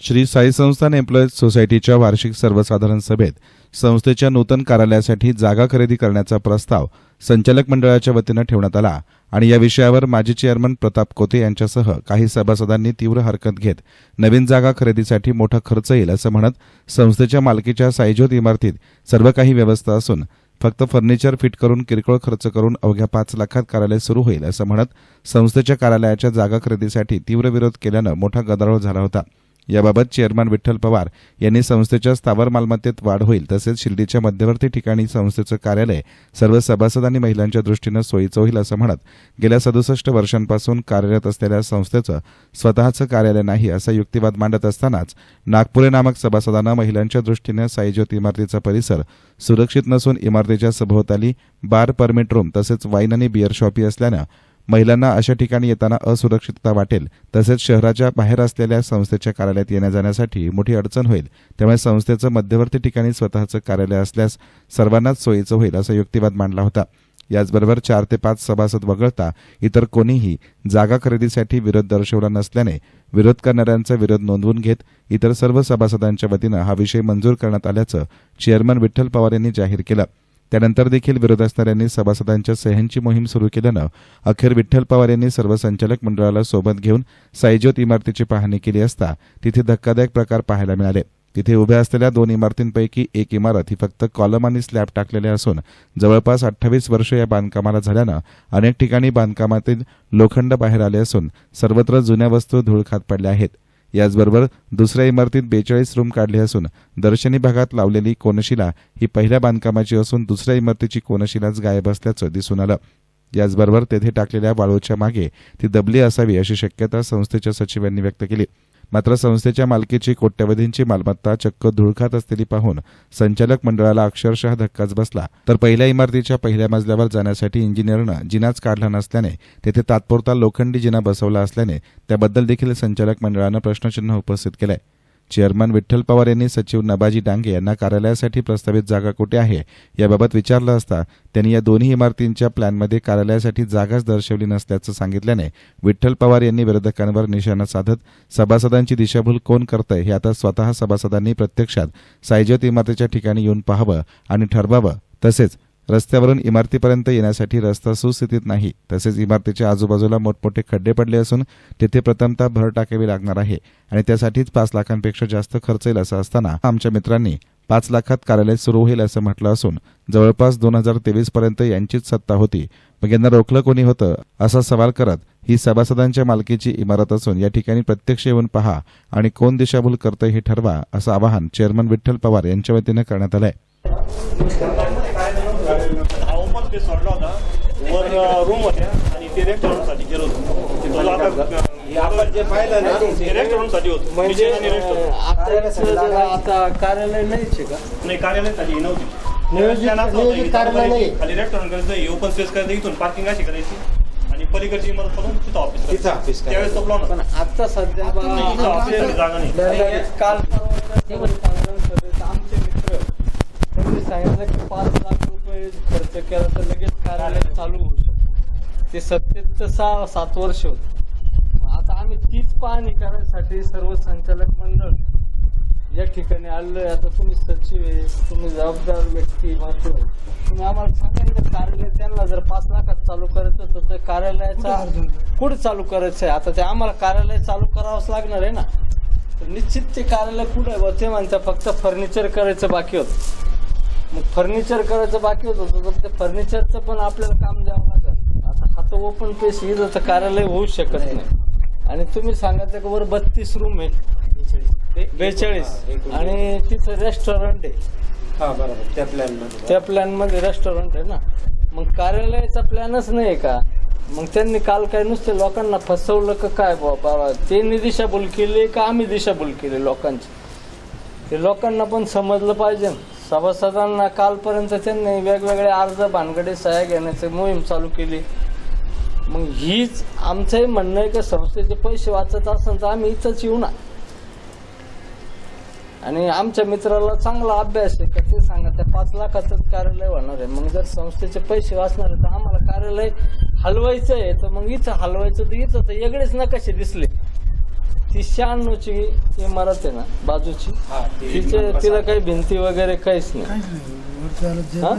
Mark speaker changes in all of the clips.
Speaker 1: श्री साई संस्थान एम्प्लॉईज सोसायटीच्या वार्षिक सर्वसाधारण सभेत संस्थेच्या नूतन कार्यालयासाठी जागा खरेदी करण्याचा प्रस्ताव संचालक मंडळाच्या वतीनं ठेवण्यात आला आणि या विषयावर माजी चेअरमन प्रताप कोते यांच्यासह काही सभासदांनी तीव्र हरकत घेत नवीन जागा खरेदीसाठी मोठा खर्च येईल असं म्हणत संस्थेच्या मालकीच्या साईज्योत इमारतीत सर्व काही व्यवस्था असून फक्त फर्निचर फिट करून किरकोळ खर्च करून अवघ्या पाच लाखात कार्यालय सुरू होईल असं म्हणत संस्थेच्या कार्यालयाच्या जागा खरेदीसाठी तीव्र विरोध केल्यानं मोठा गदारोळ झाला होता. याबाबत चेअरमन विठ्ठल पवार यांनी संस्थेच्या स्थावर मालमत्तेत वाढ होईल तसेच शिर्डीच्या मध्यवर्ती ठिकाणी संस्थेचं कार्यालय सर्व सभासद आणि महिलांच्या दृष्टीनं सोयीचं होईल असं म्हणत गेल्या सदुसष्ट वर्षांपासून कार्यरत असलेल्या संस्थेचं स्वतःचं कार्यालय नाही असा युक्तिवाद मांडत असतानाच नागपुरे नामक सभासदांना महिलांच्या दृष्टीनं साईज्योत इमारतीचा परिसर सुरक्षित नसून इमारतीच्या सभोवताली बार परमिट रूम तसेच वाईन आणि बिअर शॉपी असल्यानं महिलांना अशा ठिकाणी येताना असुरक्षितता वाटेल तसेच शहराच्या बाहेर असलेल्या संस्थेच्या कार्यालयात येण्या जाण्यासाठी मोठी अडचण होईल. त्यामुळे संस्थेचं मध्यवर्ती ठिकाणी स्वतःचं कार्यालय असल्यास सर्वांनाच सोयीचं होईल असा युक्तिवाद मांडला होता. याचबरोबर चार ते पाच सभासद वगळता इतर कोणीही जागा खरेदीसाठी विरोध दर्शवला नसल्याने विरोध करणाऱ्यांचा विरोध नोंदवून घेत इतर सर्व सभासदांच्या वतीनं हा विषय मंजूर करण्यात आल्याचं चेअरमन विठ्ठल पवार यांनी जाहीर केलं. त्यानंतर देखील विरोध असणाऱ्यांनी सभासदांच्या सह्यांची मोहीम सुरू केल्यानं अखेर विठ्ठल पवार यांनी सर्व संचालक मंडळाला सोबत घेऊन साईज्योत इमारतीची पाहणी केली असता तिथे धक्कादायक प्रकार पाहायला मिळाले. तिथे उभ्या असलेल्या दोन इमारतींपैकी एक इमारत ही फक्त कॉलम आणि स्लॅब टाकलेल्या असून जवळपास अठ्ठावीस वर्ष या बांधकामाला झाल्यानं अनेक ठिकाणी बांधकामातील लोखंड बाहेर आले असून सर्वत्र जुन्या वस्तू धूळ खात पडल्या आहेत. याचबरोबर दुसऱ्या इमारतीत बेचाळीस रूम काढले असून दर्शनी भागात लावलेली कोनशिला ही पहिल्या बांधकामाची असून दुसऱ्या इमारतीची कोनशिलाच गायब असल्याचं दिसून आलं. याचबरोबर तेथे टाकलेल्या वाळूच्या मागे ती दबली असावी अशी शक्यता संस्थेच्या सचिवांनी व्यक्त केली. मात्र संस्थेच्या मालकीची कोट्यवधींची मालमत्ता चक्क धुळखात असलेली पाहून संचालक मंडळाला अक्षरशः धक्काच बसला. तर पहिल्या इमारतीच्या पहिल्या मजल्यावर जाण्यासाठी इंजिनियरनं जिनाच काढला नसल्याने तेथे तात्पुरता लोखंडी जिना बसवला असल्याने त्याबद्दल देखील संचालक मंडळानं प्रश्नचिन्ह उपस्थित केलंय. चेअरमन विठ्ठल पवार यांनी सचिव नबाजी डांगे यांना कार्यालयासाठी प्रस्तावित जागा कुठे आहे याबाबत विचारलं असता त्यांनी या दोन्ही इमारतींच्या प्लॅनमध्ये कार्यालयासाठी जागाच दर्शवली नसल्याचं सांगितल्याने विठ्ठल पवार यांनी विरोधकांवर निशाणा साधत सभासदांची दिशाभूल कोण करतंय हे आता स्वतः सभासदांनी प्रत्यक्षात सायज्योत इमारतीच्या ठिकाणी येऊन पाहावं आणि ठरवावं तसेच रस्त्यावरून इमारतीपर्यंत येण्यासाठी रस्ता सुस्थितीत नाही. तसेच इमारतीच्या आजूबाजूला मोठमोठे खड्डे पडले असून तिथे प्रथमतः भर टाकावी लागणार आहे आणि त्यासाठीच पाच लाखांपेक्षा जास्त खर्च येईल असं असताना आमच्या मित्रांनी पाच लाखात कार्यालय सुरू होईल असं म्हटलं असून जवळपास दोन हजार तेवीस पर्यंत यांचीच सत्ता होती. मग यांना रोखलं कोणी होतं? असा सवाल करत ही सभासदांच्या मालकीची इमारत असून या ठिकाणी प्रत्यक्ष येऊन पहा आणि कोण दिशाभूल करतं हे ठरवा असं आवाहन चेअरमन विठ्ठल पवार यांच्या वतीनं करण्यात आलंय.
Speaker 2: हा ओपन ते सोडला होता वर रूम होत्या आणि ते रेस्टॉरंटसाठी गेलो होतो तिथं आता
Speaker 3: आपण जे पाहिलं ना
Speaker 2: ते साठी
Speaker 3: म्हणजे आता कार्यालय नाहीच का
Speaker 2: नाही कार्यालय खाली नव्हती
Speaker 3: कार्यालय नाही.
Speaker 2: खाली रेस्टॉरंट करायचं ओपन स्पेस करायचं इथून पार्किंग अशी करायची आणि पलीकडची इमारत करून तिथं ऑफिस
Speaker 3: तिथं
Speaker 2: त्यावेळेस तो प्लॉन
Speaker 3: पण आता सध्या
Speaker 2: नाही, जागा नाही.
Speaker 3: काल आमचे मित्र त्यांनी सांगितलं की पाच लाख रुपये खर्च केला तर लगेच कार्यालय चालू होऊ शकतं. ते सत्तेत सहा सात वर्ष होत. आता आम्ही तीच पाहणी करण्यासाठी सर्व संचालक मंडळ या ठिकाणी आलोय. आता तुम्ही सचिव आहे तुम्ही जबाबदार व्यक्ती मात्र तुम्ही आम्हाला सांगायचं कार्यालय त्यांना जर पाच लाखात चालू करायचं तर कार्यालयाचा कुठं चालू करायचं? आहे आता ते आम्हाला कार्यालय चालू करावंच लागणार आहे ना? तर निश्चित ते कार्यालय कुठं ते म्हणता फक्त फर्निचर करायचं बाकी होतं. मग फर्निचर करायचं बाकी होतं तर ते फर्निचरचं पण आपल्याला काम द्यावं लागेल. आता हा तर ओपन पेस इथं तर कार्यालय होऊ शकत नाही. आणि तुम्ही सांगायचं की वर बत्तीस रूम आहे बेचाळीस. आणि तिथं रेस्टॉरंट आहे.
Speaker 4: हा बरोबर. त्या प्लॅनमध्ये.
Speaker 3: त्या प्लॅनमध्ये रेस्टॉरंट आहे ना. मग कार्यालयाचा प्लॅनच नाही का? मग त्यांनी काल काय नुसते लोकांना फसवलं का काय बाबा? त्यांनी दिशाभूल केली का आम्ही दिशाभूल केली लोकांची? ते लोकांना पण समजलं पाहिजे ना. सभासदांना कालपर्यंत त्यांनी वेगवेगळे अर्ज भानगडे सह्या घेण्याची मोहीम चालू केली. मग हीच आमचंही म्हणणं आहे की संस्थेचे पैसे वाचत असेल तर आम्ही इथंच येऊ ना. आणि आमच्या मित्राला चांगला अभ्यास आहे का ते सांगा. त्या पाच लाखाचंच कार्यालय होणार आहे. मग जर संस्थेचे पैसे वाचणार आहे तर आम्हाला कार्यालय हलवायचं आहे. तर मग इथं हलवायचं तर इथं तर वेगळेच नकाशे दिसले. ती शहाण्णवची इमारत आहे ना बाजूची. तिचे तिला काही भिंती वगैरे काहीच नाही. हा?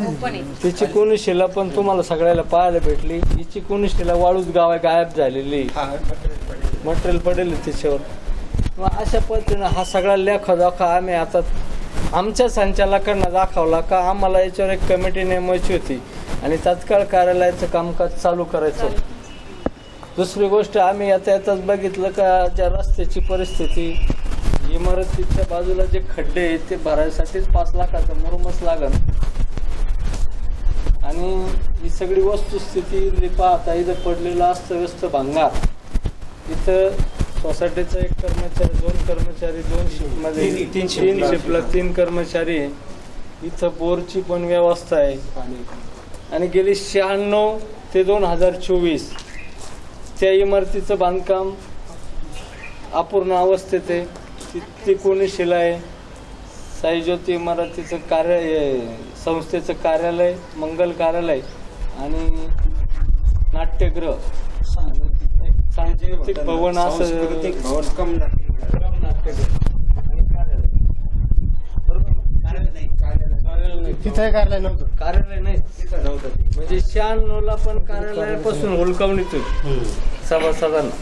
Speaker 3: तिची कोणी शिला पण तुम्हाला सगळ्याला पाहायला भेटली. हिची कोणी शिला वाळूच गाव गायब झालेली. मटेरियल पडेल तिच्यावर. मग अशा पद्धतीनं हा सगळा लेखा जोखा आम्ही आता आमच्या संचालकांना दाखवला का आम्हाला याच्यावर एक कमिटी नेमायची होती. आणि तात्काळ कार्यालयाचं कामकाज चालू करायचं होतं. दुसरी गोष्ट आम्ही आता येताच बघितलं का ज्या रस्त्याची परिस्थिती इमारतीच्या बाजूला जे खड्डे आहेत ते भरायसाठीच पाच लाखाचा मुरुमच लागल आणि ही सगळी वस्तुस्थिती पाहता इथं पडलेलं अस्तव्यस्त भांगार. इथं सोसायटीचा एक कर्मचारी दोन कर्मचारी दोन शिफ्टमध्ये
Speaker 4: तीन- शिफ्टला.
Speaker 3: तीन कर्मचारी. इथं बोरची पण व्यवस्था आहे. आणि गेली शहाण्णव ते दोन हजार चोवीस. त्या इमारतीचं बांधकाम अपूर्ण अवस्थेत आहे. ती ती कोणी शिला आहे साईज्योती इमारतीचं कार्य संस्थेचं कार्यालय मंगल कार्यालय आणि नाट्यगृह. सांस्कृतिक भवन असं
Speaker 4: सांस्कृतिक भवन कम ना
Speaker 3: नाट्यगृह आणि कार्यालय. बरोबर ना? कार्यालय नाही.
Speaker 4: तिथं कार्यालय नव्हतं.
Speaker 3: कार्यालय नाही तिथं नव्हतं. ते. म्हणजे शहाण्णवला पण कार्यालयापासून हुलकावणीतून सभासदांना.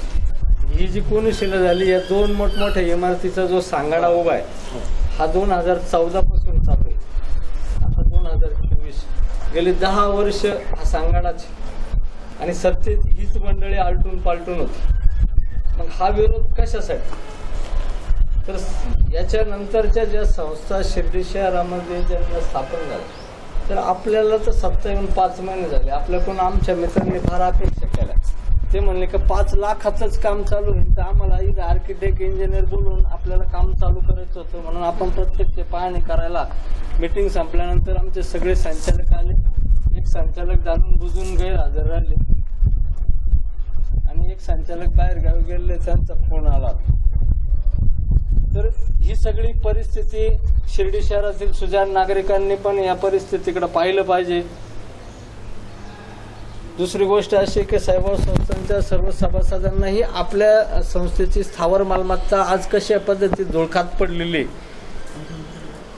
Speaker 3: ही जी कोणी शिला झाली या दोन मोठमोठ्या इमारतीचा जो सांगाडा उभा आहे हा दोन हजार चौदा पासून चालू आहे. आता दोन हजार चोवीस. गेली दहा वर्ष हा सांगाडाच आणि सत्तेत हीच मंडळी आलटून पालटून होती. मग हा विरोध कशासाठी? तर याच्यानंतरच्या ज्या संस्था शिर्डी शहरामध्ये ज्यांना स्थापन झाल्या तर आपल्याला तर सप्ताह येऊन पाच महिने झाले. आपल्याकडून आमच्या मित्रांनी फार अपेक्षा केल्या. ते म्हणले की पाच लाखाचंच काम चालू आहे. तर आम्हाला इथं आर्किटेक्ट इंजिनियर बोलून आपल्याला काम चालू करायचं होतं. म्हणून आपण प्रत्यक्ष पाहणी करायला मीटिंग संपल्यानंतर आमचे सगळे संचालक आले. एक संचालक जाणून बुजून गैरहजर राहिले. आणि एक संचालक बाहेर गावी गेले त्यांचा फोन आला. तर ही सगळी परिस्थिती शिर्डी शहरातील सुजाण नागरिकांनी पण या परिस्थितीकडे पाहिलं पाहिजे. दुसरी गोष्ट अशी की साहेब संस्थांच्या सर्व सभासदांनाही आपल्या संस्थेची स्थावर मालमत्ता आज कशा पद्धतीत धुळखात पडलेली.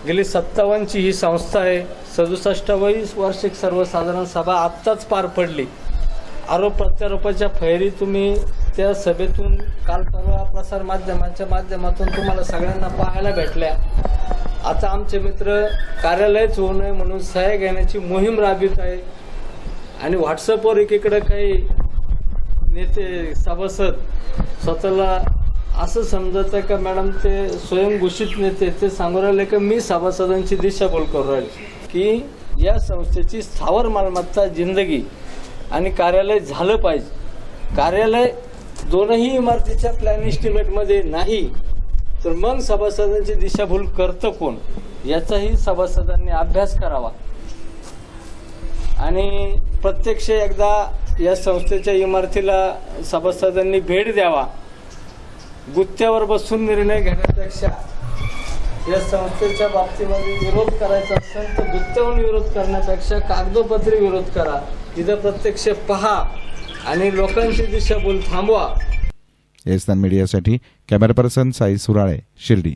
Speaker 3: गेली सत्तावन्नची ही संस्था आहे. सदुसष्टावी वार्षिक सर्वसाधारण सभा आत्ताच पार पडली. आरोप प्रत्यारोपाच्या फैरी तुम्ही त्या सभेतून काल परवा प्रसार माध्यमांच्या माध्यमातून तुम्हाला सगळ्यांना पाहायला भेटल्या. आता आमचे मित्र कार्यालयच होऊ नये म्हणून सह्या घेण्याची मोहीम राबवित आहे. आणि व्हॉट्सअपवर एकीकडे काही नेते सभासद स्वतःला असं समजत आहे का मॅडम ते स्वयंघोषित नेते ते सांगू राहिले का मी सभासदांची दिशाभूल करू राहिले. की या संस्थेची स्थावर मालमत्ता जिंदगी आणि कार्यालय झालं पाहिजे. कार्यालय दोनही इमारतीच्या प्लॅन इस्टिमेटमध्ये नाही. तर मग सभासदांची दिशाभूल करतं कोण? याचाही सभासदांनी अभ्यास करावा. आणि प्रत्यक्ष एकदा या संस्थेच्या इमारतीला सभासदांनी भेट द्यावा. गुत्त्यावर बसून निर्णय घेण्यापेक्षा या संस्थेच्या बाबतीमध्ये विरोध करायचा असेल तर गुत्त्यावरून विरोध करण्यापेक्षा कागदोपत्री विरोध करा. तिथं प्रत्यक्ष पहा. आणि लोकांची दिशाभूल थांबवा.
Speaker 1: एस्तान मीडियासाठी कॅमेरा पर्सन साई सुराळे शिर्डी.